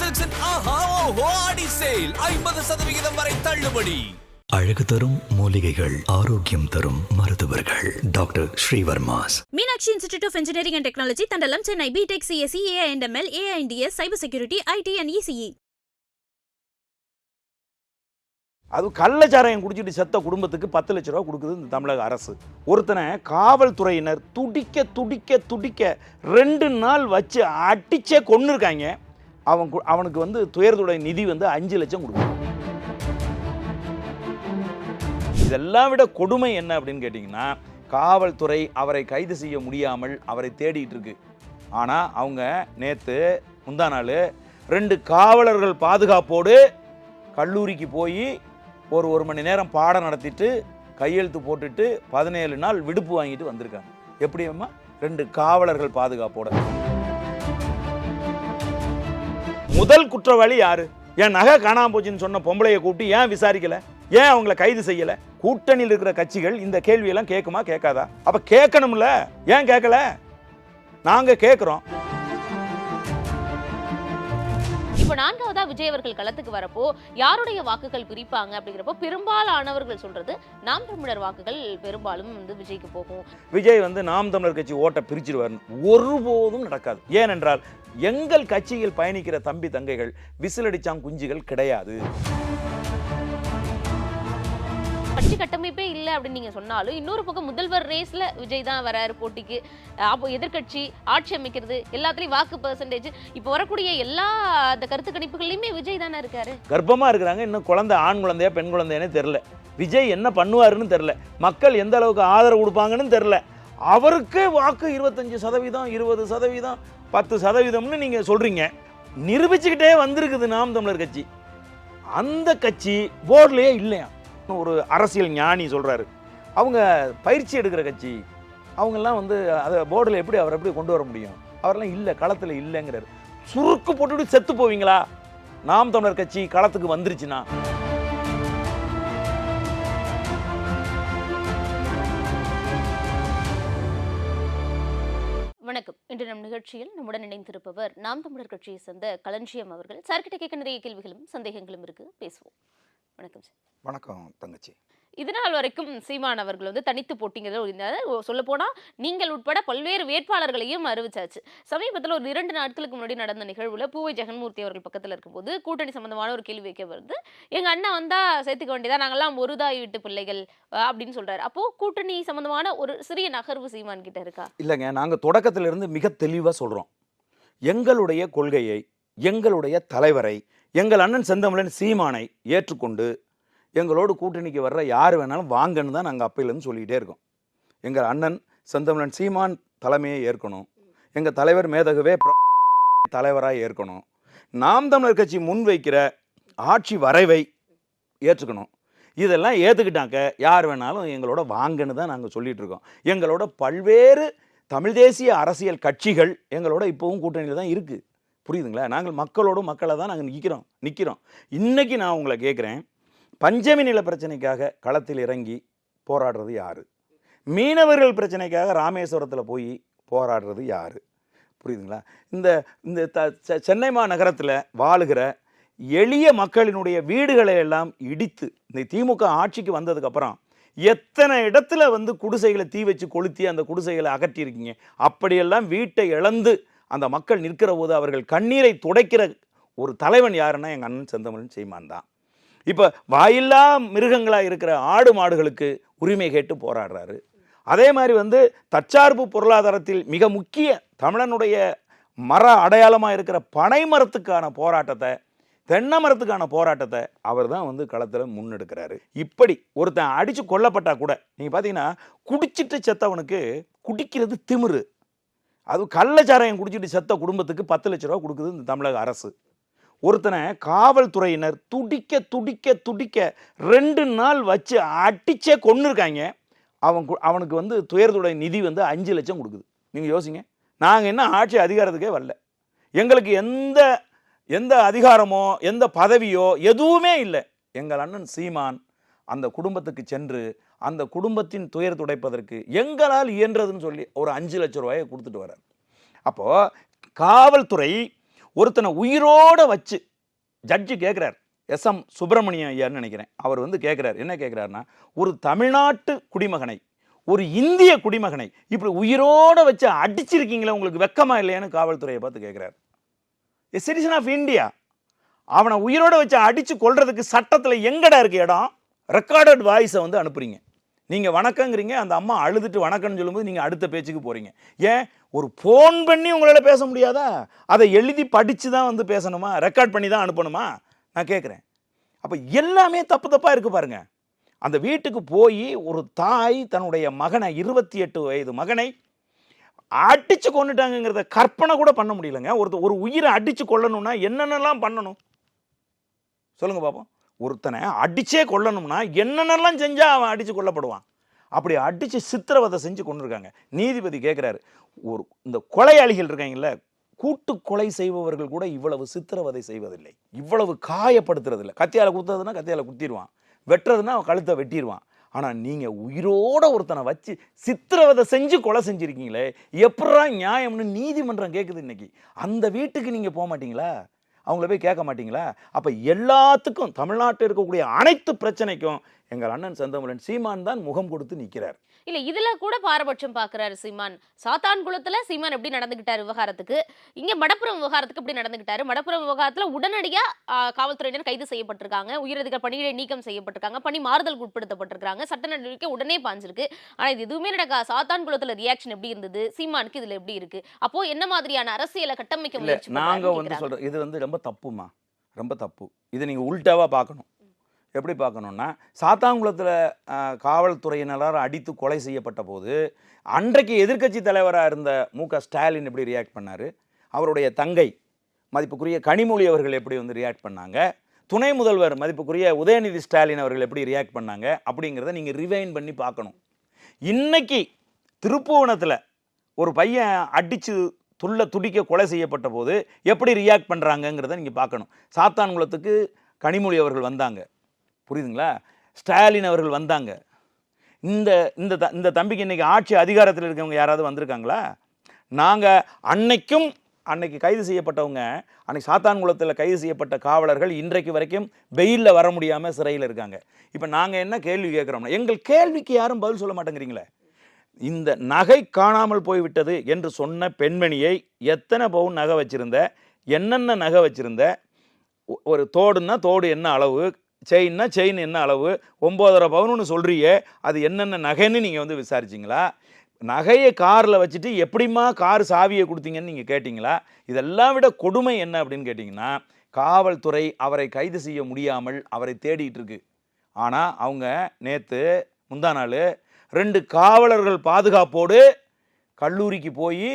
சில்க்ஸின் ஆஹா ஓஹோ ஆடி சேல். ஐம்பது சதவிகிதம் வரை தள்ளுபடி. அழகு தரும் மூலிகைகள் ஆரோக்கியம் தரும் மருத்துவர்கள். Doctor Srivarma's. Meenakshi institute of engineering and technology Thandalam Chennai. BTech CSC AI and ML AI and DS cyber security IT and ECE அது கள்ளச்சாராயம் குடிச்சிட்டு செத்த குடும்பத்துக்கு பத்து லட்ச ரூபா கொடுக்குது இந்த தமிழக அரசு. ஒருத்தனை காவல்துறையினர் துடிக்க துடிக்க துடிக்க ரெண்டு நாள் வச்சு அடிச்சே கொண்டு இருக்காங்க அவன் கு- அவனுக்கு வந்து துயரத்துடைய நிதி வந்து அஞ்சு லட்சம் கொடுக்கும். இதெல்லாம் விட கொடுமை என்ன அப்படின்னு கேட்டிங்கன்னா காவல்துறை அவரை கைது செய்ய முடியாமல் அவரை தேடிட்டு இருக்கு. ஆனால் அவங்க நேற்று முந்தா நாள் ரெண்டு காவலர்கள் பாதுகாப்போடு கல்லூரிக்கு போய் ஒரு ஒரு மணி நேரம் பாடம் நடத்திட்டு கையெழுத்து போட்டுட்டு பதினேழு நாள் விடுப்பு வாங்கிட்டு வந்திருக்காங்க. எப்படி அம்மா? ரெண்டு காவலர்கள் பாதுகாப்போட. முதல் குற்றவாளி யாரு? என் நகை காணாம போச்சுன்னு சொன்ன பொம்பளைய கூப்பிட்டு ஏன் விசாரிக்கல? ஏன் அவங்கள கைது செய்யல? கூட்டணியில் இருக்கிற கட்சிகள் இந்த கேள்வியெல்லாம் கேட்குமா கேட்காதா? அப்ப கேட்கணும்ல. ஏன் கேட்கல? நாங்க கேட்குறோம். விஜய் அவர்கள் களத்துக்கு வரப்போ யாருடைய வாக்குகள் பிரிப்பாங்க அப்படிங்கிறப்போ பெரும்பாலானவர்கள் சொல்றது நாம் தமிழர் வாக்குகள் பெரும்பாலும் வந்து விஜய்க்கு போகும். விஜய் வந்து நாம் தமிழர் கட்சி ஓட்டை பிரிச்சிருவார் ஒருபோதும் நடக்காது. ஏனென்றால் எங்கள் கட்சியில் பயணிக்கிற தம்பி தங்கைகள் விசிலடிச்சாங் குஞ்சுகள் கிடையாது. கட்சி கட்டமைப்பே இல்லை அப்படின்னு நீங்க சொன்னாலும் இன்னொரு பக்கம் முதல்வர் ரேஸ்ல விஜய் தான் வராரு போட்டிக்கு. அப்போ எதிர்க்கட்சி ஆட்சி அமைக்கிறது எல்லாத்துலயும் வாக்கு பெர்சன்டேஜ் இப்போ வரக்கூடிய எல்லா அந்த கருத்து கணிப்புகள்லயுமே விஜய் தானே இருக்காரு? கர்ப்பமா இருக்கிறாங்க. இன்னும் குழந்தை ஆண் குழந்தையா பெண் குழந்தையானே தெரில விஜய் என்ன பண்ணுவாருன்னு தெரில மக்கள் எந்த அளவுக்கு ஆதரவு கொடுப்பாங்கன்னு தெரில அவருக்கு வாக்கு இருபத்தஞ்சு சதவீதம் இருபது சதவீதம் பத்து சதவீதம்னு நீங்கள் சொல்கிறீங்க நிரூபிச்சுக்கிட்டே வந்திருக்குது நாம் தமிழர் கட்சி. அந்த கட்சி போர்ட்லயே இல்லையா ஒரு அரசியல் ஞானி சொல்கிறாரு அவங்க பயிற்சி எடுக்கிற கட்சி அவங்கெல்லாம் வந்து அதை போர்டில் எப்படி அவர் எப்படி கொண்டு வர முடியும்? அவரெல்லாம் இல்லை களத்தில் இல்லைங்கிறார். சுருக்கு போட்டுவிட்டு செத்து போவீங்களா? நாம் தமிழர் கட்சி களத்துக்கு வந்துருச்சுன்னா. வணக்கம். இன்று நம் நிகழ்ச்சியில் நம்முடன் இணைந்திருப்பவர் நாம் தமிழர் கட்சியை சேர்ந்த களஞ்சியம் அவர்கள். சார்கிட்ட கேட்க நிறைய கேள்விகளும் சந்தேகங்களும் இருக்கு. பேசுவோம். வணக்கம் சார். வணக்கம் தங்கச்சி. இது நாள் வரைக்கும் சீமான் அவர்கள் வந்து தனித்து போட்டிங்கிறத சொல்ல போனா நீங்கள் உட்பட பல்வேறு வேட்பாளர்களையும் அறிவிச்சாச்சு. சமீபத்தில் ஒரு இரண்டு நாட்களுக்கு முன்னாடி நடந்த நிகழ்வுல பூவை ஜெகன்மூர்த்தி அவர்கள் பக்கத்துல இருக்கும்போது கூட்டணி சம்பந்தமான ஒரு கேள்வி வைக்க வருது. எங்க அண்ணன் வந்தா சேர்த்துக்க வேண்டியதா? நாங்கெல்லாம் ஒரு தாய் வீட்டு பிள்ளைகள் அப்படின்னு சொல்றாரு. அப்போ கூட்டணி சம்பந்தமான ஒரு சிறிய நகர்வு சீமான் கிட்ட இருக்கா? இல்லைங்க நாங்கள் தொடக்கத்திலிருந்து மிக தெளிவாக சொல்கிறோம் எங்களுடைய கொள்கையை எங்களுடைய தலைவரை எங்கள் அண்ணன் செந்தமிழன் சீமானை ஏற்றுக்கொண்டு எங்களோடு கூட்டணிக்கு வர்ற யார் வேணாலும் வாங்கன்னு தான் நாங்கள் அப்பையிலேருந்து சொல்லிக்கிட்டே இருக்கோம். எங்கள் அண்ணன் செந்தமிழன் சீமான் தலைமையை ஏற்கணும். எங்கள் தலைவர் மேதகவே தலைவராக ஏற்கணும். நாம் தமிழர் கட்சி முன்வைக்கிற ஆட்சி வரைவை ஏற்றுக்கணும். இதெல்லாம் ஏற்றுக்கிட்டாக்க யார் வேணாலும் எங்களோட வாங்கன்னு தான் நாங்கள் சொல்லிகிட்டு இருக்கோம். எங்களோட பல்வேறு தமிழ் தேசிய அரசியல் கட்சிகள் எங்களோட இப்போவும் கூட்டணியில் தான் இருக்குது புரியுதுங்களா? நாங்கள் மக்களோட மக்களை தான் நாங்கள் நிற்கிறோம் நிற்கிறோம் இன்றைக்கி நான் உங்களை கேட்குறேன் பஞ்சமி நில பிரச்சனைக்காக களத்தில் இறங்கி போராடுறது யார்? மீனவர்கள் பிரச்சனைக்காக ராமேஸ்வரத்தில் போய் போராடுறது யார்? புரியுதுங்களா? இந்த இந்த த செ- சென்னை மாநகரத்தில் வாழுகிற எளிய மக்களினுடைய வீடுகளை எல்லாம் இடித்து இந்த திமுக ஆட்சிக்கு வந்ததுக்கப்புறம் எத்தனை இடத்துல வந்து குடிசைகளை தீ வச்சு கொளுத்தி அந்த குடிசைகளை அகற்றியிருக்கீங்க? அப்படியெல்லாம் வீட்டை இழந்து அந்த மக்கள் நிற்கிற போது அவர்கள் கண்ணீரை துடைக்கிற ஒரு தலைவன் யாருன்னா எங்கள் அண்ணன் செந்தமிழன் சீமான் தான். இப்போ வாயில்லா மிருகங்களாக இருக்கிற ஆடு மாடுகளுக்கு உரிமை கேட்டு போராடுறாரு. அதே மாதிரி வந்து தற்சார்பு பொருளாதாரத்தில் மிக முக்கிய தமிழனுடைய மர அடையாளமாக இருக்கிற பனை மரத்துக்கான போராட்டத்தை தென்னை மரத்துக்கான போராட்டத்தை அவர் தான் வந்து களத்தில் முன்னெடுக்கிறாரு. இப்படி ஒருத்தன் அடித்து கொல்லப்பட்டால் கூட நீங்கள் பார்த்தீங்கன்னா குடிச்சிட்டு செத்தவனுக்கு குடிக்கிறது திமிரு. அது கள்ளச்சாராயம் குடிச்சிட்டு செத்த குடும்பத்துக்கு பத்து லட்ச ரூபா கொடுக்குது இந்த தமிழக அரசு. ஒருத்தனை காவல்துறையினர் துடிக்க துடிக்க துடிக்க ரெண்டு நாள் வச்சு அடிச்சே கொண்டு இருக்காங்க அவன் கு- அவனுக்கு வந்து துயரத்துடைய நிதி வந்து அஞ்சு லட்சம் கொடுக்குது. நீங்கள் யோசிங்க. நாங்கள் என்ன ஆட்சி அதிகாரத்துக்கே வரல. எங்களுக்கு எந்த எந்த அதிகாரமோ எந்த பதவியோ எதுவுமே இல்லை. எங்கள் அண்ணன் சீமான் அந்த குடும்பத்துக்கு சென்று அந்த குடும்பத்தின் துயர் துடைப்பதற்கு எங்களால் இயன்றதுன்னு சொல்லி ஒரு அஞ்சு லட்ச ரூபாயை கொடுத்துட்டு வர்றார். அப்போது காவல்துறை ஒருத்தனை உயிரோட வச்சு ஜட்ஜு கேட்குறார் எஸ். எம். சுப்பிரமணியம் ஐயான்னு நினைக்கிறேன். அவர் வந்து கேட்குறாரு என்ன கேட்குறாருன்னா ஒரு தமிழ்நாட்டு குடிமகனை ஒரு இந்திய குடிமகனை இப்படி உயிரோட வச்சு அடிச்சிருக்கீங்களே உங்களுக்கு வெக்கமா இல்லையான்னு காவல்துறையை பார்த்து கேட்குறாரு எ சிட்டிசன் ஆஃப் இந்தியா அவனை உயிரோட வச்சு அடித்து கொள்றதுக்கு சட்டத்தில் எங்கடா இருக்கு இடம்? ரெக்கார்டட் வாய்ஸை வந்து அனுப்புறீங்க. நீங்கள் வணக்கங்கிறீங்க அந்த அம்மா அழுதுட்டு வணக்கம்னு சொல்லும்போது நீங்கள் அடுத்த பேச்சுக்கு போகிறீங்க ஏன்? ஒரு ஃபோன் பண்ணி உங்களால் பேச முடியாதா? அதை எழுதி படித்து தான் வந்து பேசணுமா? ரெக்கார்ட் பண்ணி தான் அனுப்பணுமா? நான் கேட்குறேன் அப்போ எல்லாமே தப்பு தப்பாக இருக்குது பாருங்க. அந்த வீட்டுக்கு போய் ஒரு தாய் தன்னுடைய மகனை இருபத்தி எட்டு வயது மகனை அடித்து கொண்டுட்டாங்கங்கிறத கற்பனை கூட பண்ண முடியலங்க. ஒரு ஒரு உயிரை அடித்து கொல்லணும்னா என்னென்னலாம் பண்ணணும்? சொல்லுங்கள் பாப்போம். ஒருத்தனை அடித்தே கொல்லணும்னா என்னென்னலாம் செஞ்சால் அவன் அடித்து கொல்லப்படுவான்? அப்படி அடிச்சு சித்திரவதை செஞ்சு கொண்டிருக்காங்க நீதிபதி கேட்குறாரு ஒரு இந்த கொலையாளிகள் இருக்காங்கல்ல கூட்டு கொலை செய்பவர்கள் கூட இவ்வளவு சித்திரவதை செய்வதில்லை. இவ்வளவு காயப்படுத்துறதில்லை. கத்தியால் குத்துறதுன்னா கத்தியால் குத்திடுவான் வெட்டுறதுன்னா அவன் கழுத்தை வெட்டிடுவான் ஆனால் நீங்கள் உயிரோட ஒருத்தனை வச்சு சித்திரவதை செஞ்சு கொலை செஞ்சுருக்கீங்களே எப்படா நியாயம்னு நீதிமன்றம் கேட்குது இன்னைக்கு? அந்த வீட்டுக்கு நீங்கள் போக மாட்டீங்களா? அவங்கள போய் கேட்க மாட்டீங்களா? அப்போ எல்லாத்துக்கும் தமிழ்நாட்டில் இருக்கக்கூடிய அனைத்து பிரச்சனைக்கும் எங்கள் அண்ணன் செந்தமிழன் சீமான் தான் முகம் கொடுத்து நிற்கிறார். இல்ல இதுல கூட பாரபட்சம் பாக்குறாரு சீமான். சாத்தான்குளத்துல சீமான் எப்படி நடந்துகிட்டாரு விவகாரத்துக்கு? இங்க மடப்புறம் விவகாரத்துக்கு எப்படி நடந்துகிட்டாரு மடப்புறம் விவகாரத்துல உடனடியா ஆ, காவல்துறையினர் கைது செய்யப்பட்டிருக்காங்க. உயரதிகார பணியிடை நீக்கம் செய்யப்பட்டிருக்காங்க. பணி மாறுதலுக்கு உட்படுத்தப்பட்டிருக்காங்க. சட்ட நடவடிக்கை உடனே பாஞ்சிருக்கு ஆனா இது எதுவுமே நடக்கா சாத்தான்குளத்துல ரியாக்ஷன் எப்படி இருந்தது? சீமானுக்கு இதுல எப்படி இருக்கு? அப்போ என்ன மாதிரியான அரசியலை கட்டமைக்க பண்றாருன்னு வந்து. சொல்கிறோம் இது வந்து ரொம்ப தப்புமா ரொம்ப தப்பு. இதை நீங்கள் உல்டாவாக பார்க்கணும். எப்படி பார்க்கணுன்னா சாத்தாங்குளத்தில் காவல்துறையினரால் அடித்து கொலை செய்யப்பட்ட போது அன்றைக்கு எதிர்க்கட்சி தலைவராக இருந்த மு க. ஸ்டாலின் எப்படி ரியாக்ட் பண்ணார்? அவருடைய தங்கை மதிப்புக்குரிய கனிமொழி அவர்கள் எப்படி வந்து ரியாக்ட் பண்ணாங்க? துணை முதல்வர் மதிப்புக்குரிய உதயநிதி ஸ்டாலின் அவர்கள் எப்படி ரியாக்ட் பண்ணாங்க? அப்படிங்கிறத நீங்கள் ரிவைன் பண்ணி பார்க்கணும். இன்னைக்கு திருப்புவனத்தில் ஒரு பையன் அடித்து துள்ள துடிக்க கொலை செய்யப்பட்ட போது எப்படி ரியாக்ட் பண்ணுறாங்கங்கிறத நீங்கள் பார்க்கணும். சாத்தான்குளத்துக்கு கனிமொழி அவர்கள் வந்தாங்க. புரியுதுங்களா? ஸ்டாலின் அவர்கள் வந்தாங்க. இந்த இந்த த- இந்த தம்பிக்கு இன்றைக்கி ஆட்சி அதிகாரத்தில் இருக்கவங்க யாராவது வந்திருக்காங்களா? நாங்கள் அன்னைக்கும் அன்னைக்கு கைது செய்யப்பட்டவங்க அன்னைக்கு சாத்தான்குளத்தில் கைது செய்யப்பட்ட காவலர்கள் இன்றைக்கு வரைக்கும் வெயிலில் வர முடியாமல் சிறையில் இருக்காங்க. இப்போ நாங்கள் என்ன கேள்வி கேட்குறோம்னா எங்கள் கேள்விக்கு யாரும் பதில் சொல்ல மாட்டேங்கிறீங்களே? இந்த நகை காணாமல் போய்விட்டது என்று சொன்ன பெண்மணியை எத்தனை பவுன் நகை வச்சிருந்த என்னென்ன நகை வச்சிருந்த ஒ- ஒரு தோடுன்னா தோடு என்ன அளவு செயின்னா செயின் என்ன அளவு? ஒம்போதரை பவுனுன்னு சொல்கிறியே அது என்னென்ன நகைன்னு நீங்கள் வந்து விசாரிச்சிங்களா? நகையை காரில் வச்சுட்டு எப்படிம்மா கார் சாவியை கொடுத்தீங்கன்னு நீங்கள் கேட்டிங்களா? இதெல்லாம் விட கொடுமை என்ன அப்படின்னு கேட்டிங்கன்னா காவல்துறை அவரை கைது செய்ய முடியாமல் அவரை தேடிட்டு இருக்கு. ஆனால் அவங்க நேற்று முந்தா நாள் ரெண்டு காவலர்கள் பாதுகாப்போடு கல்லூரிக்கு போய்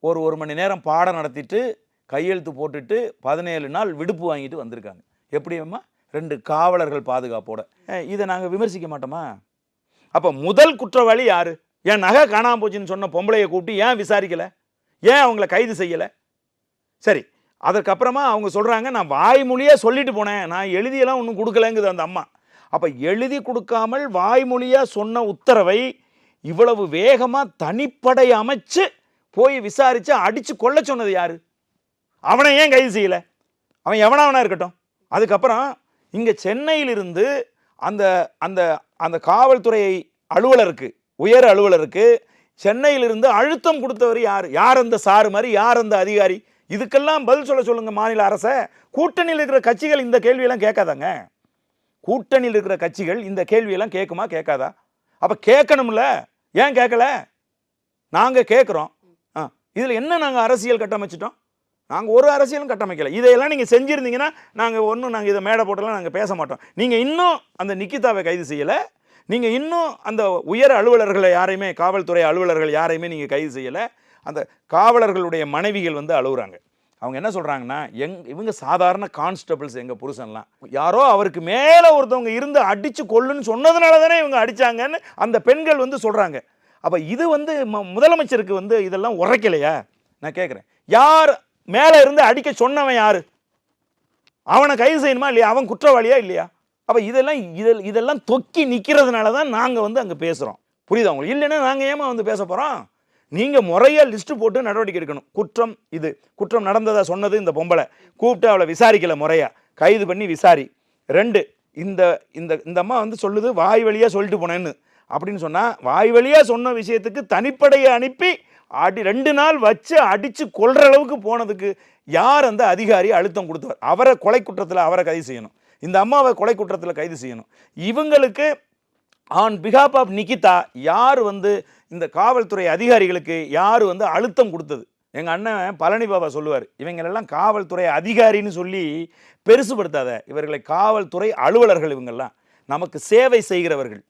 ஒரு ஒரு மணி நேரம் பாடம் நடத்திட்டு கையெழுத்து போட்டுட்டு பதினேழு நாள் விடுப்பு வாங்கிட்டு வந்திருக்காங்க. எப்படியம்மா? ரெண்டு காவலர்கள் பாதுகாப்போட. இதை நாங்கள் விமர்சிக்க மாட்டோமா? அப்போ முதல் குற்றவாளி யாரு? என் நகை காணாம போச்சுன்னு சொன்ன பொம்பளையை கூப்பிட்டு ஏன் விசாரிக்கல? ஏன் அவங்கள கைது செய்யலை? சரி அதற்கப்புறமா அவங்க சொல்கிறாங்க நான் வாய்மொழியாக சொல்லிட்டு போனேன். நான் எழுதியெல்லாம் ஒன்றும் கொடுக்கலங்குது அந்த அம்மா. அப்போ எழுதி கொடுக்காமல் வாய்மொழியாக சொன்ன உத்தரவை இவ்வளவு வேகமாக தனிப்படை அமைச்சு போய் விசாரித்து அடித்து கொல்ல சொன்னது யாரு? அவனை ஏன் கைது செய்யலை? அவன் எவனாவனா இருக்கட்டும். அதுக்கப்புறம் இங்கே சென்னையிலிருந்து அந்த அந்த அந்த காவல்துறை அலுவலருக்கு உயர் அலுவலருக்கு சென்னையிலிருந்து அழுத்தம் கொடுத்தவர் யார்? யார் அந்த சாரு மாதிரி? யார் அந்த அதிகாரி? இதுக்கெல்லாம் பதில் சொல்ல சொல்லுங்கள் மாநில அரசை. கூட்டணியில் இருக்கிற கட்சிகள் இந்த கேள்வியெல்லாம் கேட்காதாங்க. கூட்டணியில் இருக்கிற கட்சிகள் இந்த கேள்வியெல்லாம் கேட்குமா கேட்காதா? அப்போ கேட்கணும்ல. ஏன் கேட்கல? நாங்கள் கேட்குறோம். ஆ இதில் என்ன நாங்கள் அரசியல் கட்டமைச்சிட்டோம்? நாங்கள் ஒரு அரசியலும் கட்டமைக்கல. இதையெல்லாம் நீங்கள் செஞ்சுருந்தீங்கன்னா நாங்கள் ஒன்றும் நாங்கள் இதை மேடை போட்டெல்லாம் நாங்கள் பேச மாட்டோம். நீங்கள் இன்னும் அந்த நிக்கிதாவை கைது செய்யலை. நீங்கள் இன்னும் அந்த உயர் அலுவலர்களை யாரையுமே காவல்துறை அலுவலர்கள் யாரையுமே நீங்கள் கைது செய்யலை. அந்த காவலர்களுடைய மனைவிகள் வந்து அழுகுறாங்க. அவங்க என்ன சொல்கிறாங்கன்னா எங் இவங்க சாதாரண கான்ஸ்டபிள்ஸ் எங்கள் புருஷன்லாம். யாரோ அவருக்கு மேலே ஒருத்தவங்க இருந்து அடித்து கொள்ளுன்னு சொன்னதுனால தானே இவங்க அடித்தாங்கன்னு அந்த பெண்கள் வந்து சொல்கிறாங்க அப்போ இது வந்து ம- முதலமைச்சருக்கு வந்து இதெல்லாம் உரைக்கலையா? நான் கேட்குறேன் யார் மேலே இருந்து அடிக்க சொன்னவன் யார்? அவனை கைது செய்யணுமா இல்லையா? அவன் குற்றவாளியா இல்லையா? அப்போ இதெல்லாம் இதில் இதெல்லாம் தொக்கி நிற்கிறதுனால தான் நாங்கள் வந்து அங்கே பேசுகிறோம் புரியுதா உங்களுக்கு? இல்லைன்னா நாங்கள் ஏமா வந்து பேச போகிறோம் நீங்கள் முறையாக லிஸ்ட்டு போட்டு நடவடிக்கை எடுக்கணும். குற்றம் இது. குற்றம் நடந்ததாக சொன்னது இந்த பொம்பளை. கூப்பிட்டு அவளை விசாரிக்கல முறையாக கைது பண்ணி விசாரி. ரெண்டு இந்த இந்த இந்த அம்மா வந்து சொல்லுது வாய் வழியாக சொல்லிட்டு போனேன்னு. அப்படின்னு சொன்னால் வாய் வழியாக சொன்ன விஷயத்துக்கு தனிப்படையை அனுப்பி அடி ரெண்டு நாள் வச்சு அடித்து கொள்கிற அளவுக்கு போனதுக்கு யார் அந்த அதிகாரி அழுத்தம் கொடுத்தவர் அவரை கொலை குற்றத்தில் அவரை கைது செய்யணும். இந்த அம்மாவை கொலை குற்றத்தில் கைது செய்யணும். இவங்களுக்கு ஆன் பிகாப் ஆஃப் நிகிதா யார் வந்து இந்த காவல்துறை அதிகாரிகளுக்கு யார் வந்து அழுத்தம் கொடுத்தது? எங்கள் அண்ணன் பழனி பாபா சொல்லுவார் இவங்களெல்லாம் காவல்துறை அதிகாரின்னு சொல்லி பெருசுபடுத்தாத. இவர்களை காவல்துறை அலுவலர்கள் இவங்கெல்லாம். நமக்கு சேவை செய்கிறவர்கள்.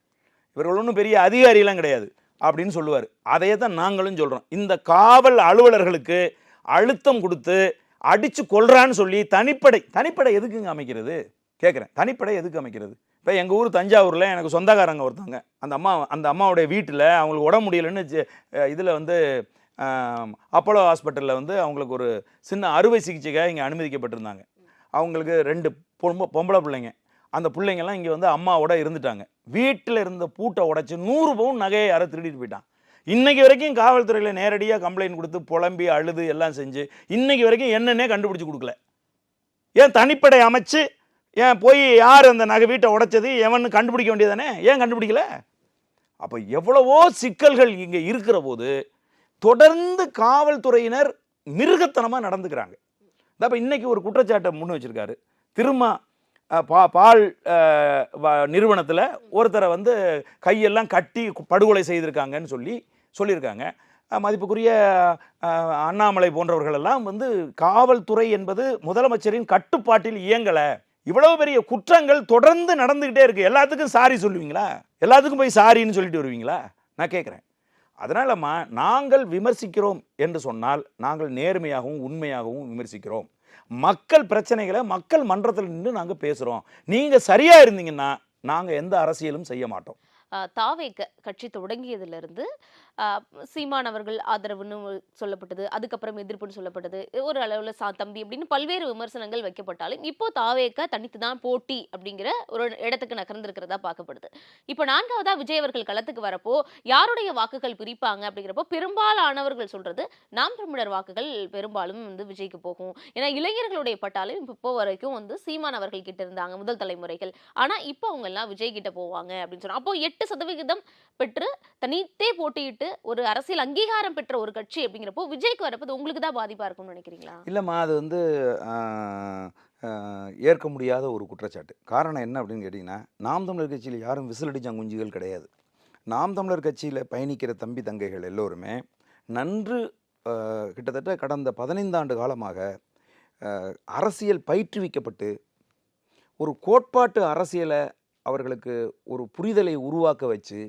இவர்கள் ஒன்றும் பெரிய அதிகாரியெல்லாம் கிடையாது. அப்படின்னு சொல்லுவார். அதையே தான் நாங்களும் சொல்கிறோம் இந்த காவல் அலுவலர்களுக்கு அழுத்தம் கொடுத்து அடித்து கொள்றான்னு சொல்லி தனிப்படை தனிப்படை எதுக்குங்க அமைக்கிறது? கேட்குறேன் தனிப்படை எதுக்கு அமைக்கிறது? இப்போ எங்கள் ஊர் தஞ்சாவூரில் எனக்கு சொந்தக்காரங்க ஒருத்தவங்க. அந்த அம்மா அந்த அம்மாவுடைய வீட்டில் அவங்களுக்கு உடம்பு முடியலன்னு இதில் வந்து அப்போலோ ஹாஸ்பிட்டலில் வந்து அவங்களுக்கு ஒரு சின்ன அறுவை சிகிச்சைக்காக இங்கே அனுமதிக்கப்பட்டிருந்தாங்க. அவங்களுக்கு ரெண்டு பொம்ப பொம்பளை பிள்ளைங்க. அந்த பிள்ளைங்கெல்லாம் இங்கே வந்து அம்மாவோட இருந்துட்டாங்க. வீட்டில் இருந்த பூட்டை உடச்சி நூறு பவுன் நகையை யாரை திருடிட்டு போயிட்டான். இன்னைக்கு வரைக்கும் காவல்துறையில் நேரடியாக கம்ப்ளைண்ட் கொடுத்து புலம்பி அழுது எல்லாம் செஞ்சு இன்னைக்கு வரைக்கும் என்னன்னே கண்டுபிடிச்சி கொடுக்கல. ஏன் தனிப்படை அமைச்சு ஏன் போய் யார் அந்த நகை வீட்டை உடைச்சது எவன்னு கண்டுபிடிக்க வேண்டியதானே ஏன் கண்டுபிடிக்கல? அப்போ எவ்வளவோ சிக்கல்கள் இங்கே இருக்கிற போது தொடர்ந்து காவல்துறையினர் மிருகத்தனமாக நடந்துக்கிறாங்க. அப்போ இன்னைக்கு ஒரு குற்றச்சாட்டை முன் வச்சிருக்காரு. திரும்ப பா பால் நிறுவனத்தில் ஒருத்தரை வந்து கையெல்லாம் கட்டி படுகொலை செய்திருக்காங்கன்னு சொல்லி சொல்லியிருக்காங்க. மதிப்புக்குரிய அண்ணாமலை போன்றவர்கள் எல்லாம் வந்து காவல்துறை என்பது முதலமைச்சரின் கட்டுப்பாட்டில் இயங்கலை. இவ்வளவு பெரிய குற்றங்கள் தொடர்ந்து நடந்துக்கிட்டே இருக்குது எல்லாத்துக்கும் சாரி சொல்லுவீங்களா? எல்லாத்துக்கும் போய் சாரின்னு சொல்லிட்டு வருவீங்களா? நான் கேட்குறேன் அதனாலம்மா நாங்கள் விமர்சிக்கிறோம் என்று சொன்னால் நாங்கள் நேர்மையாகவும் உண்மையாகவும் விமர்சிக்கிறோம். மக்கள் பிரச்சனைகளை மக்கள் மன்றத்தில் நின்று நாங்கள் பேசுகிறோம் நீங்கள் சரியாக இருந்தீங்கன்னா நாங்கள் எந்த அரசியலும் செய்ய மாட்டோம். தாவே கட்சி தொடங்கியதுல இருந்து சீமான் அவர்கள் ஆதரவுன்னு சொல்லப்பட்டது அதுக்கப்புறம் எதிர்ப்புன்னு சொல்லப்பட்டது ஒரு அளவில் சா தம்பி அப்படின்னு பல்வேறு விமர்சனங்கள் வைக்கப்பட்டாலும் இப்போ தாவேக்க தனித்து தான் போட்டி அப்படிங்கிற ஒரு இடத்துக்கு நகர்ந்திருக்கிறதா பார்க்கப்படுது. இப்போ நான்காவதா விஜய் அவர்கள் களத்துக்கு வரப்போ யாருடைய வாக்குகள் பிரிப்பாங்க அப்படிங்கிறப்போ பெரும்பாலானவர்கள் சொல்றது நாம் தமிழர் வாக்குகள் பெரும்பாலும் வந்து விஜய்க்கு போகும். ஏன்னா இளைஞர்களுடைய பட்டாலும் இப்போ வரைக்கும் வந்து சீமான் அவர்கள் கிட்ட இருந்தாங்க முதல் தலைமுறைகள். ஆனா இப்போ அவங்க எல்லாம் விஜய் கிட்ட போவாங்க அப்படின்னு சொன்னா அப்போ எட்டு சதவிகிதம் பெற்று தனித்தே போட்டியிட்டு ஒரு அரசியல் அங்கீகாரம் பெற்ற ஒரு கட்சி அப்படிங்கிறப்போ விஜய்க்கு வரப்போ உங்களுக்கு தான் பாதிப்பாக இருக்கும்னு நினைக்கிறீங்களா? இல்லைம்மா அது வந்து ஏற்க முடியாத ஒரு குற்றச்சாட்டு. காரணம் என்ன அப்படின்னு கேட்டிங்கன்னா நாம் தமிழர் கட்சியில் யாரும் விசிலடிச்சாங்குஞ்சிகள் கிடையாது. நாம் தமிழர் கட்சியில் பயணிக்கிற தம்பி தங்கைகள் எல்லோருமே நன்று கிட்டத்தட்ட கடந்த பதினைந்தாண்டு காலமாக அரசியல் பயிற்றுவிக்கப்பட்டு ஒரு கோட்பாட்டு அரசியலை அவர்களுக்கு ஒரு புரிதலை உருவாக்க வச்சு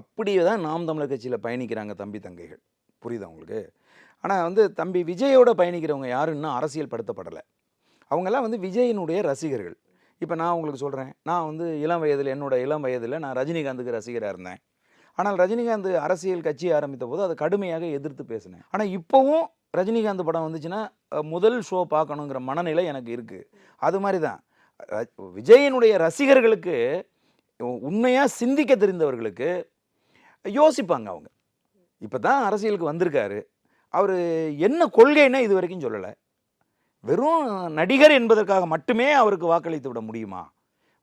அப்படியே தான் நாம் தமிழர் கட்சியில் பயணிக்கிறாங்க தம்பி தங்கைகள். புரியுதா உங்களுக்கு? ஆனால் வந்து தம்பி விஜயோட பயணிக்கிறவங்க யாரும் இன்னும் அரசியல் படுத்தப்படலை அவங்கெல்லாம் வந்து விஜயினுடைய ரசிகர்கள். இப்போ நான் உங்களுக்கு சொல்கிறேன் நான் வந்து இளம் வயதில் என்னோட இளம் வயதில் நான் ரஜினிகாந்துக்கு ரசிகராக இருந்தேன். ஆனால் ரஜினிகாந்த் அரசியல் கட்சி ஆரம்பித்த போது அதை கடுமையாக எதிர்த்து பேசினேன். ஆனால் இப்போவும் ரஜினிகாந்த் படம் வந்துச்சுன்னா முதல் ஷோ பார்க்கணுங்கிற மனநிலை எனக்கு இருக்குது அது மாதிரி தான். விஜயனுடைய ரசிகர்களுக்கு உண்மையாக சிந்திக்க தெரிந்தவர்களுக்கு யோசிப்பாங்க அவங்க. இப்போ தான் அரசியலுக்கு வந்திருக்காரு. அவர் என்ன கொள்கைன்னா இது வரைக்கும் சொல்லலை. வெறும் நடிகர் என்பதற்காக மட்டுமே அவருக்கு வாக்களித்து விட முடியுமா?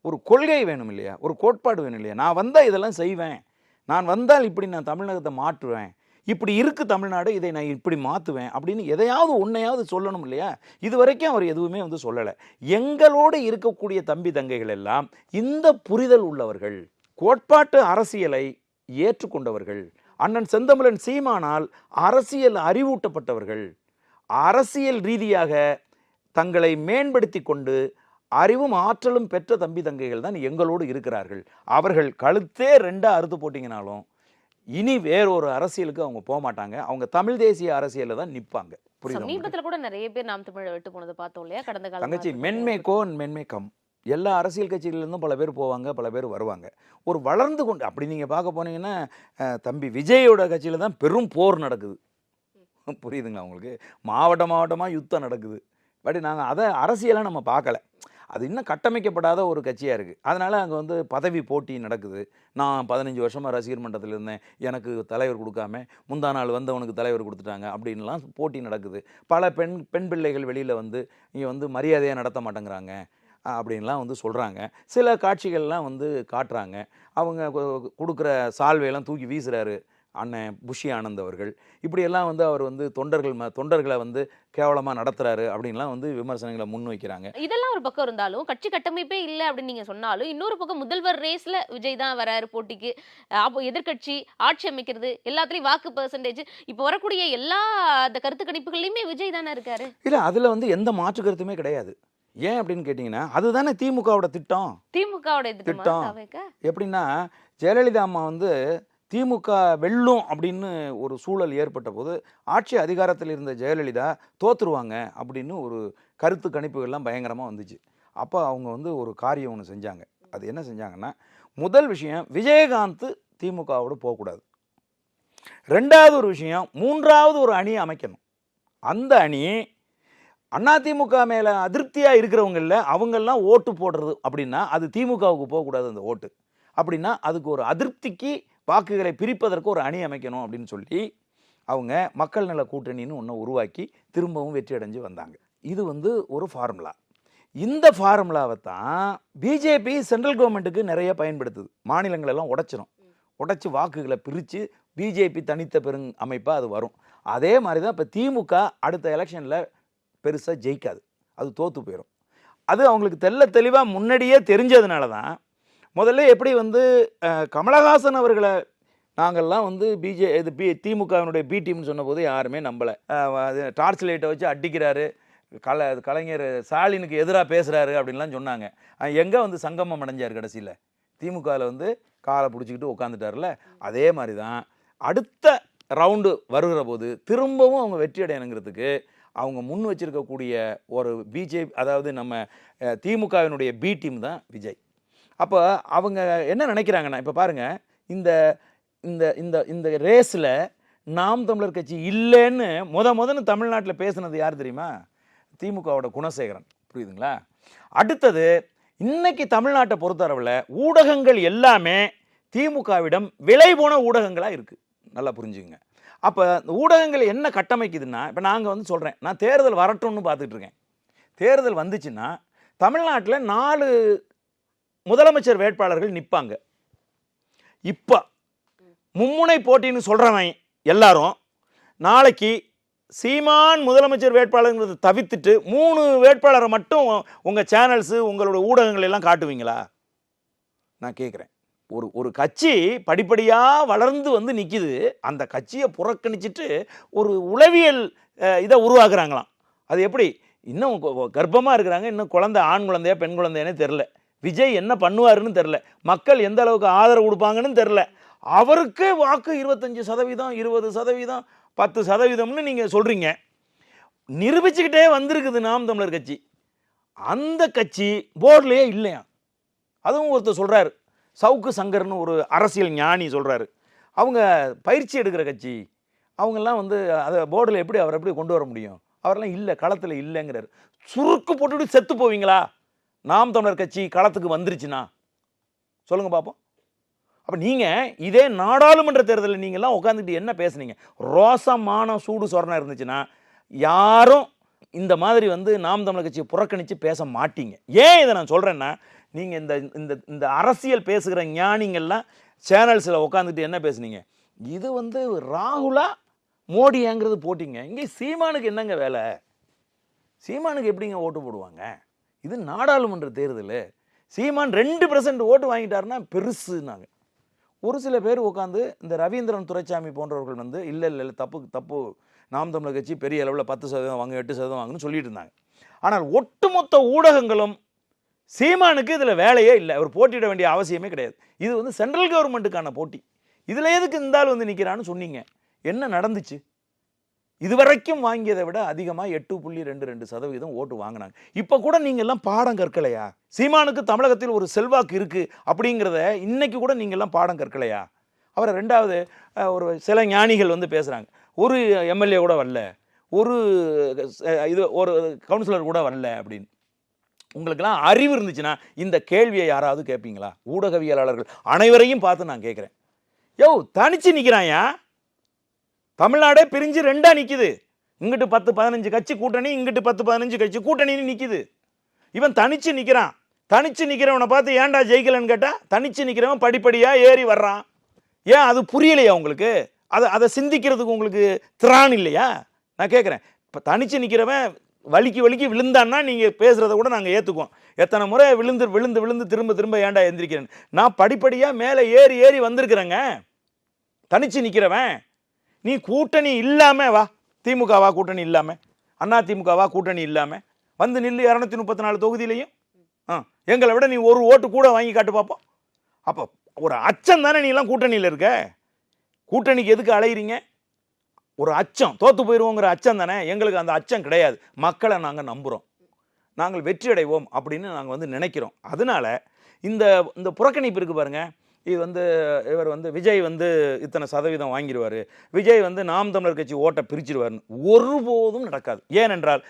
ஒரு கொள்கை வேணும் இல்லையா? ஒரு கோட்பாடு வேணும் இல்லையா? நான் வந்தால் இதெல்லாம் செய்வேன். நான் வந்தால் இப்படி நான் தமிழகத்தை மாற்றுவேன். இப்படி இருக்கு தமிழ்நாடு இதை நான் இப்படி மாற்றுவேன் அப்படின்னு எதையாவது ஒன்றையாவது சொல்லணும் இல்லையா? இது வரைக்கும் அவர் எதுவுமே வந்து சொல்லலை. எங்களோடு இருக்கக்கூடிய தம்பி தங்கைகள் எல்லாம் இந்த புரிதல் உள்ளவர்கள். கோட்பாட்டு அரசியலை ஏற்றுக்கொண்டவர்கள். அண்ணன் செந்தமிழன் சீமானால் அரசியல் அறிவூட்டப்பட்டவர்கள். அரசியல் ரீதியாக தங்களை மேம்படுத்தி கொண்டு அறிவும் ஆற்றலும் பெற்ற தம்பி தங்கைகள் தான் எங்களோடு இருக்கிறார்கள். அவர்கள் கழுத்தே ரெண்டா அறுத்து போட்டிங்கனாலும் இனி வேறொரு அரசியலுக்கு அவங்க போக மாட்டாங்க. அவங்க தமிழ் தேசிய அரசியலில் தான் நிற்பாங்க புரியுதா? சமீபத்துல கூட நிறைய பேர் நாம் தமிழை விட்டு போனதை பார்த்தோம் இல்லையா? கடந்த காலம் தங்கச்சி மென்மை கோன் மென்மை கம் எல்லா அரசியல் கட்சிகளிலிருந்தும் பல பேர் போவாங்க பல பேர் வருவாங்க. ஒரு வளர்ந்து கொண்டு அப்படி நீங்கள் பார்க்க போனீங்கன்னா தம்பி விஜயோட கட்சியில் தான் பெரும் போர் நடக்குது. புரியுதுங்களா உங்களுக்கு? மாவட்ட மாவட்டமாக யுத்தம் நடக்குது. பட் நாங்கள் அதை அரசியலாக நம்ம பார்க்கல. அது இன்னும் கட்டமைக்கப்படாத ஒரு கட்சியாக இருக்குது அதனால் அங்கே வந்து பதவி போட்டி நடக்குது. நான் பதினஞ்சு வருஷமாக ரசிகர் மன்றத்தில் இருந்தேன். எனக்கு தலைவர் கொடுக்காம முந்தா நாள் வந்து அவனுக்கு தலைவர் கொடுத்துட்டாங்க அப்படின்லாம் போட்டி நடக்குது. பல பெண் பெண் பிள்ளைகள் வெளியில் வந்து இங்கே வந்து மரியாதையாக நடத்த மாட்டேங்கிறாங்க. அப்படின்லாம் வந்து சொல்கிறாங்க சில காட்சிகள்லாம் வந்து காட்டுறாங்க. அவங்க கொடுக்குற சால்வையெல்லாம் தூக்கி வீசுறாரு அண்ணன் புஷி ஆனந்த் அவர்கள். இப்படியெல்லாம் வந்து அவர் வந்து தொண்டர்கள் ம தொண்டர்களை வந்து கேவலமாக நடத்துறாரு அப்படின்லாம் வந்து விமர்சனங்களை முன்வைக்கிறாங்க. இதெல்லாம் ஒரு பக்கம் இருந்தாலும் கட்சி கட்டமைப்பே இல்லை அப்படின்னு நீங்க சொன்னாலும் இன்னொரு பக்கம் முதல்வர் ரேஸ்ல விஜய் தான் வராரு போட்டிக்கு. அப்போ எதிர்க்கட்சி ஆட்சி அமைக்கிறது எல்லாத்துலயும் வாக்கு பெர்சன்டேஜ் இப்போ வரக்கூடிய எல்லா அந்த கருத்து கணிப்புகள்லயுமே விஜய் தானே இருக்காரு? இல்லை அதில் வந்து எந்த மாற்று கருத்துமே கிடையாது. ஏன் அப்படின்னு கேட்டிங்கன்னா அதுதானே திமுகவோட திட்டம். திமுகவோட திட்டம். எப்படின்னா ஜெயலலிதா அம்மா வந்து திமுக வெல்லும் அப்படின்னு ஒரு சூழல் ஏற்பட்ட போது ஆட்சி அதிகாரத்தில் இருந்த ஜெயலலிதா தோத்துருவாங்க அப்படின்னு ஒரு கருத்து கணிப்புகள்லாம் பயங்கரமாக வந்துச்சு. அப்போ அவங்க வந்து ஒரு காரியம் ஒன்று செஞ்சாங்க. அது என்ன செஞ்சாங்கன்னா முதல் விஷயம் விஜயகாந்த் திமுகவோடு போகக்கூடாது. ரெண்டாவது ஒரு விஷயம் மூன்றாவது ஒரு அணியை அமைக்கணும். அந்த அணி அதிமுக மேலே அதிருப்தியாக இருக்கிறவங்கள அவங்கெல்லாம் ஓட்டு போடுறது அப்படின்னா அது திமுகவுக்கு போகக்கூடாது அந்த ஓட்டு. அப்படின்னா அதுக்கு ஒரு அதிருப்திக்கு வாக்குகளை பிரிப்பதற்கு ஒரு அணி அமைக்கணும் அப்படின்னு சொல்லி அவங்க மக்கள் நல கூட்டணின்னு ஒன்று உருவாக்கி திரும்பவும் வெற்றி அடைஞ்சு வந்தாங்க. இது வந்து ஒரு ஃபார்முலா இந்த ஃபார்முலாவை தான் பிஜேபி சென்ட்ரல் கவர்மெண்ட்டுக்கு நிறைய பயன்படுத்துது. மாநிலங்களெல்லாம் உடைச்சிரும். உடைச்சி வாக்குகளை பிரித்து பிஜேபி தனித்த பெருங் அமைப்பாக அது வரும். அதே மாதிரி தான் இப்போ திமுக அடுத்த எலெக்ஷனில் பெருசாக ஜெயிக்காது. அது தோற்று போயிடும் அது அவங்களுக்கு தெள்ள தெளிவாக முன்னாடியே தெரிஞ்சதுனால தான் முதல்ல எப்படி வந்து கமலஹாசன் அவர்களை நாங்கள்லாம் வந்து பிஜே இது பி திமுகவினுடைய பி டீம்னு சொன்னபோது யாருமே நம்பலை. அது டார்ச் லைட்டை வச்சு அடிக்கிறாரு. கல கலைஞர் ஸ்டாலினுக்கு எதிராக பேசுகிறாரு அப்படின்லாம் சொன்னாங்க. எங்கே வந்து சங்கமம் அடைஞ்சார் கடைசியில்? திமுகவில் வந்து காலை பிடிச்சிக்கிட்டு உட்காந்துட்டார்ல அதே மாதிரி தான் அடுத்த ரவுண்டு வருகிற போது திரும்பவும் அவங்க வெற்றி அடையணுங்கிறதுக்கு அவங்க முன் வச்சிருக்கக்கூடிய ஒரு பிஜேபி அதாவது நம்ம திமுகவினுடைய பி டீம் தான் விஜய். அப்போ அவங்க என்ன நினைக்கிறாங்கன்னா இப்போ பாருங்கள் இந்த இந்த இந்த இந்த ரேஸில் நாம் தமிழர் கட்சி இல்லைன்னு முத முதன்னு தமிழ்நாட்டில் பேசுனது யார் தெரியுமா? திமுகவோட குணசேகரன். புரியுதுங்களா? அடுத்தது இன்னைக்கு தமிழ்நாட்டை பொறுத்தளவில் ஊடகங்கள் எல்லாமே திமுகவிடம் விலை போன ஊடகங்களாக இருக்குது நல்லா புரிஞ்சுங்க அப்போ இந்த ஊடகங்கள் என்ன கட்டமைக்குதுன்னா இப்போ நாங்கள் வந்து சொல்கிறேன் நான் தேர்தல் வரட்டும்னு பார்த்துட்டு இருக்கேன் தேர்தல் வந்துச்சுன்னா தமிழ்நாட்டில் நாலு முதலமைச்சர் வேட்பாளர்கள் நிற்பாங்க இப்போ மும்முனை போட்டின்னு சொல்கிறவன் எல்லாரும் நாளைக்கு சீமான் முதலமைச்சர் வேட்பாளர்ங்கிறத தவிர்த்துட்டு மூணு வேட்பாளரை மட்டும் உங்கள் சேனல்ஸு உங்களோட ஊடகங்கள் எல்லாம் காட்டுவீங்களா? நான் கேட்குறேன் ஒரு ஒரு கட்சி படிப்படியாக வளர்ந்து வந்து நிற்கிது அந்த கட்சியை புறக்கணிச்சிட்டு ஒரு உளவியல் இதை உருவாக்குறாங்களாம். அது எப்படி? இன்னும் கர்ப்பமாக இருக்கிறாங்க. இன்னும் குழந்தை ஆண் குழந்தையா பெண் குழந்தையானே தெரில விஜய் என்ன பண்ணுவாருன்னு தெரில மக்கள் எந்த அளவுக்கு ஆதரவு கொடுப்பாங்கன்னு தெரில அவருக்கு வாக்கு இருபத்தஞ்சி சதவீதம் இருபது சதவீதம் பத்து சதவீதம்னு நீங்கள் சொல்கிறீங்க நிரூபிச்சுக்கிட்டே வந்திருக்குது நாம் தமிழர் கட்சி. அந்த கட்சி போர்ட்லேயே இல்லையா அதுவும் ஒருத்தர் சொல்கிறாரு சவுக்கு சங்கர்னு ஒரு அரசியல் ஞானி சொல்கிறாரு அவங்க பயிற்சி எடுக்கிற கட்சி அவங்கெல்லாம் வந்து அதை போர்டில் எப்படி அவர் எப்படி கொண்டு வர முடியும்? அவரெல்லாம் இல்லை களத்தில் இல்லைங்கிறாரு. சுருக்கு போட்டுட்டு செத்து போவீங்களா? நாம் தமிழர் கட்சி களத்துக்கு வந்துருச்சுன்னா? சொல்லுங்கள் பார்ப்போம் அப்போ நீங்கள் இதே நாடாளுமன்ற தேர்தலில் நீங்கள்லாம் உட்காந்துக்கிட்டு என்ன பேசுனீங்க? ரோசமான சூடு சொரணம் இருந்துச்சுன்னா யாரும் இந்த மாதிரி வந்து நாம் தமிழர் கட்சியை புறக்கணித்து பேச மாட்டீங்க. ஏன் இதை நான் சொல்கிறேன்னா நீங்கள் இந்த இந்த இந்த அரசியல் பேசுகிற ஞானிங்கள்லாம் சேனல்ஸில் உட்காந்துட்டு என்ன பேசுனீங்க? இது வந்து ராகுலா மோடியாங்கிறது போட்டிங்க. இங்கே சீமானுக்கு என்னங்க வேலை? சீமானுக்கு எப்படிங்க ஓட்டு போடுவாங்க? இது நாடாளுமன்ற தேர்தல். சீமான் ரெண்டு பர்சன்ட் ஓட்டு வாங்கிட்டாருன்னா பெருசுனாங்க ஒரு சில பேர் உட்காந்து இந்த ரவீந்திரன் துரைசாமி போன்றவர்கள் வந்து இல்லை இல்லை இல்லை தப்பு தப்பு. நாம் தமிழர் கட்சி பெரிய அளவில் பத்து சதவீதம் வாங்க எட்டு சதவீதம் வாங்கன்னு சொல்லிட்டு இருந்தாங்க. ஆனால் ஒட்டுமொத்த ஊடகங்களும் சீமானுக்கு இதில் வேலையே இல்லை. அவர் போட்டியிட வேண்டிய அவசியமே கிடையாது. இது வந்து சென்ட்ரல் கவர்மெண்ட்டுக்கான போட்டி. இதில் எதுக்கு இந்த ஆள் வந்து நிற்கிறான்னு சொன்னீங்க? என்ன நடந்துச்சு? இதுவரைக்கும் வாங்கியதை விட அதிகமாக எட்டு புள்ளி ரெண்டு ரெண்டு சதவீதம் ஓட்டு வாங்கினாங்க. இப்போ கூட நீங்கள் எல்லாம் பாடம் கற்கலையா? சீமானுக்கு தமிழகத்தில் ஒரு செல்வாக்கு இருக்குது அப்படிங்கிறத இன்னைக்கு கூட நீங்கள் எல்லாம் பாடம் கற்கலையா? அவரை ரெண்டாவது ஒரு சில ஞானிகள் வந்து பேசுகிறாங்க ஒரு எம்எல்ஏ கூட வரல. ஒரு இது ஒரு கவுன்சிலர் கூட வரல அப்படின்னு. உங்களுக்கெல்லாம் அறிவு இருந்துச்சுன்னா இந்த கேள்வியை யாராவது கேட்பீங்களா? ஊடகவியலாளர்கள் அனைவரையும் பார்த்து நான் கேட்குறேன். யோ தனிச்சு நிற்கிறாயா தமிழ்நாடே பிரிஞ்சு ரெண்டாக நிற்கிது இங்கிட்டு பத்து பதினஞ்சு கட்சி கூட்டணி இங்கிட்டு பத்து பதினஞ்சு கட்சி கூட்டணின்னு நிற்கிது இவன் தனிச்சு நிற்கிறான் தனிச்சு நிற்கிறவனை பார்த்து ஏன்டா ஜெயிக்கலன்னு கேட்டால் தனிச்சு நிற்கிறவன் படிப்படியாக ஏறி வர்றான். ஏன் அது புரியலையா உங்களுக்கு? அதை அதை சிந்திக்கிறதுக்கு உங்களுக்கு திரான் இல்லையா? நான் கேட்குறேன். இப்போ தனிச்சு நிற்கிறவன் வலிக்கு வலிக்கு விழுந்தான்னா நீங்கள் பேசுகிறத கூட நாங்கள் ஏற்றுக்குவோம் எத்தனை முறை விழுந்து விழுந்து விழுந்து திரும்ப திரும்ப ஏன்டா எந்திரிக்கிறேன்? நான் படிப்படியாக மேலே ஏறி ஏறி வந்திருக்கிறேங்க. தனிச்சு நிற்கிறவன் நீ கூட்டணி இல்லாமல் வா. திமுகவா கூட்டணி இல்லாமல் அண்ணா திமுகவா கூட்டணி இல்லாமல் வந்து நில்லு இரநூத்தி முப்பத்தி நாலு தொகுதியிலையும். ஆ எங்களை விட நீ ஒரு ஓட்டு கூட வாங்கி காட்டு பார்ப்போம் அப்போ ஒரு அச்சம் தானே நீ எல்லாம் கூட்டணியில் இருக்க? கூட்டணிக்கு எதுக்கு அலையிறீங்க? ஒரு அச்சம் தோத்து போயிடுவோங்கிற அச்சம் தானே? எங்களுக்கு அந்த அச்சம் கிடையாது. மக்களை நாங்கள் நம்புகிறோம் நாங்கள் வெற்றி அடைவோம் அப்படின்னு நாங்கள் வந்து நினைக்கிறோம். அதனால இந்த இந்த புறக்கணிப்பு இருக்குது பாருங்கள் இது வந்து இவர் வந்து விஜய் வந்து இத்தனை சதவீதம் வாங்கிடுவார் விஜய் வந்து நாம் தமிழர் கட்சி ஓட்டை பிரிச்சிடுவார்னு ஒருபோதும் நடக்காது. ஏனென்றால்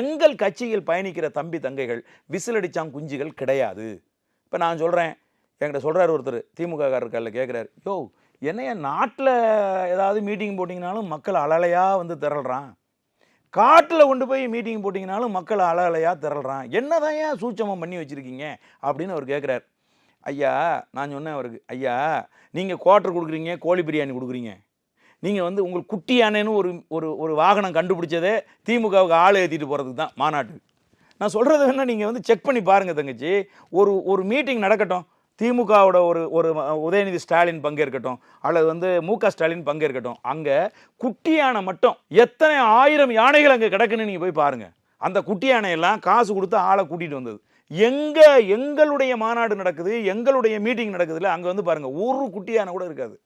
எங்கள் கட்சியில் பயணிக்கிற தம்பி தங்கைகள் விசிலடிச்சாங் குஞ்சுகள் கிடையாது. இப்போ நான் சொல்கிறேன் என்கிட்ட சொல்கிறார் ஒருத்தர். திமுக காரர்களில் கேட்குறாரு யோ என்னைய நாட்டில் ஏதாவது மீட்டிங் போட்டிங்கனாலும் மக்கள் அலலையாக வந்து திரள்றான். காட்டில் கொண்டு போய் மீட்டிங் போட்டிங்கனாலும் மக்கள் அலலையாக திரள்றான். என்னதான் ஏன் சூட்சமம் பண்ணி வச்சுருக்கீங்க? அப்படின்னு அவர் கேட்குறாரு ஐயா நான் சொன்னேன் அவருக்கு ஐயா நீங்கள் குவார்ட்டர் கொடுக்குறீங்க கோழி பிரியாணி கொடுக்குறீங்க. நீங்கள் வந்து உங்களுக்கு குட்டி யானைன்னு ஒரு ஒரு ஒரு வாகனம் கண்டுபிடிச்சதே திமுகவுக்கு ஆள் ஏற்றிட்டு போகிறதுக்கு தான் மாநாட்டுக்கு நான் சொல்கிறது வேணால் நீங்கள் வந்து செக் பண்ணி பாருங்கள் தங்கச்சி. ஒரு ஒரு மீட்டிங் நடக்கட்டும். திமுகவோட ஒரு ஒரு உதயநிதி ஸ்டாலின் பங்கேற்கட்டும் அல்லது வந்து மு க ஸ்டாலின் பங்கேற்கட்டும் அங்கே குட்டியானை மட்டும் எத்தனை ஆயிரம் யானைகள் அங்கே கிடக்குன்னு நீங்கள் போய் பாருங்கள் அந்த குட்டி யானையெல்லாம் காசு கொடுத்து ஆளை கூட்டிகிட்டு வந்தது. எங்கே எங்களுடைய மாநாடு நடக்குது எங்களுடைய மீட்டிங் நடக்குதுல்ல அங்கே வந்து பாருங்கள் ஒரு குட்டி யானை கூட இருக்காது.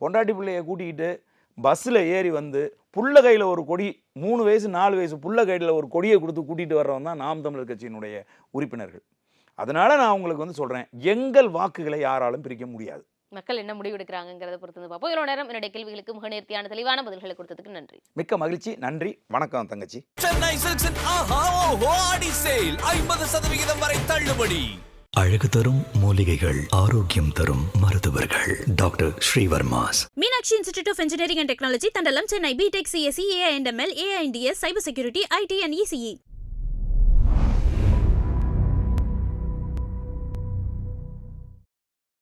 பொண்டாட்டி பிள்ளையை கூட்டிக்கிட்டு பஸ்ஸில் ஏறி வந்து புள்ள கையில் ஒரு கொடி மூணு வயசு நாலு வயசு புள்ள கையில் ஒரு கொடியை கொடுத்து கூட்டிகிட்டு வர்றவன் தான் நாம் தமிழர் கட்சியினுடைய உறுப்பினர்கள். அதனால நான் உங்களுக்கு வந்து சொல்கிறேன் எங்கள் வாக்குகளை யாராலும் பிரிக்க முடியாது. மக்கள் என்ன முடிவு எடுக்கிறாங்கிறத பொறுத்து வந்து பார்ப்போம். இவ்வளவு நேரம் என்னுடைய கேள்விகளுக்கு மிக நேர்த்தியான தெளிவான பதில்களை கொடுத்ததுக்கு நன்றி. மிக்க மகிழ்ச்சி நன்றி வணக்கம் தங்கச்சி. சென்னை சில்க்ஸின் ஆஹா ஓஹோ ஆடி சேல் ஐம்பது சதவிகிதம் வரை தள்ளுபடி. அழகு தரும் மூலிகைகள் ஆரோக்கியம் தரும் மருத்துவர்கள். Doctor Srivarma's. Meenakshi institute of engineering and technology Thandalam Chennai. BTech CSC AI and ML AI and DS cyber security IT and ECE